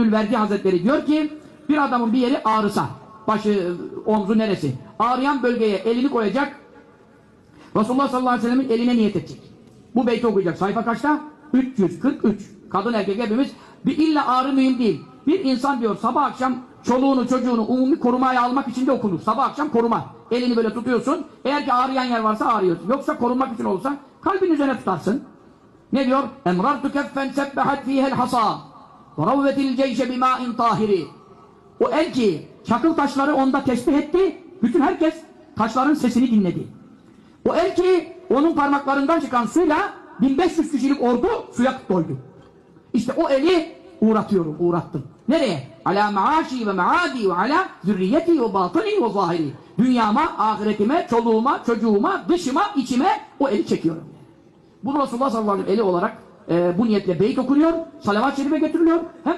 İbnül Verdi Hazretleri diyor ki bir adamın bir yeri ağrısa başı, omzu neresi? Ağrıyan bölgeye elini koyacak Resulullah sallallahu aleyhi ve sellem'in eline niyet edecek. Bu beyti okuyacak. Sayfa kaçta? 343. Kadın erkek hepimiz. Bir illa ağrı mühim değil. Bir insan diyor sabah akşam çoluğunu çocuğunu umumi korumaya almak için de okunur. Sabah akşam koruma. Elini böyle tutuyorsun. Eğer ki ağrıyan yer varsa ağrıyorsun. Yoksa korunmak için olsa kalbin üzerine tutarsın. Ne diyor? Emrartu keffen sebbehat fihel hasa ravvetil ceyşe bimâin tahiri O el ki çakıl taşları onda tesbih etti. Bütün herkes taşların sesini dinledi. O el ki onun parmaklarından çıkan suyla 1500 kişilik ordu suya doydu. İşte o eli uğratıyorum, uğrattım. Nereye? Ala maaşi ve maadi ve ala zürriyeti ve batini ve zahiri. Dünyama, ahiretime, çoluğuma, çocuğuma, dışıma, içime o eli çekiyorum. Bu Resulullah sallallahu aleyhi ve sellem eli olarak e, bu niyetle beyt okunuyor, salavat-ı şerife getiriliyor. Hem